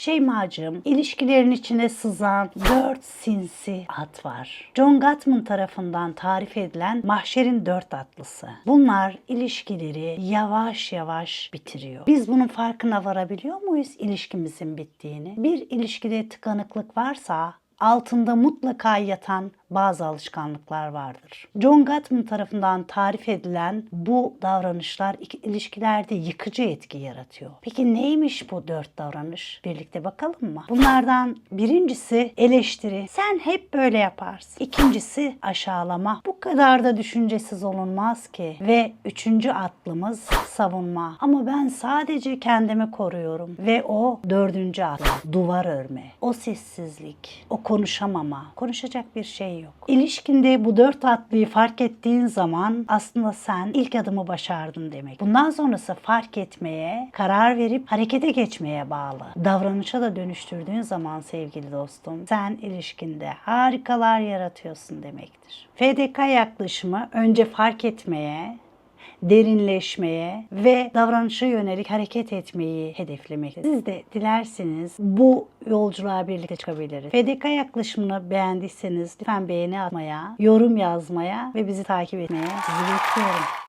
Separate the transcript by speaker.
Speaker 1: Şeymacığım, ilişkilerin içine sızan dört sinsi at var. John Gottman tarafından tarif edilen mahşerin dört atlısı. Bunlar ilişkileri yavaş yavaş bitiriyor. Biz bunun farkına varabiliyor muyuz ilişkimizin bittiğini? Bir ilişkide tıkanıklık varsa altında mutlaka yatan bazı alışkanlıklar vardır. John Gottman tarafından tarif edilen bu davranışlar ilişkilerde yıkıcı etki yaratıyor. Peki neymiş bu dört davranış? Birlikte bakalım mı? Bunlardan birincisi eleştiri. Sen hep böyle yaparsın. İkincisi aşağılama. Bu kadar da düşüncesiz olunmaz ki. Ve üçüncü atlımız savunma. Ama ben sadece kendimi koruyorum. Ve o dördüncü atlı. Duvar örme. O sessizlik. O konuşamama. Konuşacak bir şey yok. İlişkinde bu dört atlıyı fark ettiğin zaman aslında sen ilk adımı başardın demek. Bundan sonrası fark etmeye, karar verip harekete geçmeye bağlı. Davranışa da dönüştürdüğün zaman sevgili dostum sen ilişkinde harikalar yaratıyorsun demektir. FDK yaklaşımı önce fark etmeye, derinleşmeye ve davranışa yönelik hareket etmeyi hedeflemektedir. Siz de dilerseniz bu yolculuğa birlikte çıkabiliriz. FDK yaklaşımını beğendiyseniz lütfen beğeni atmaya, yorum yazmaya ve bizi takip etmeye sizi bekliyorum.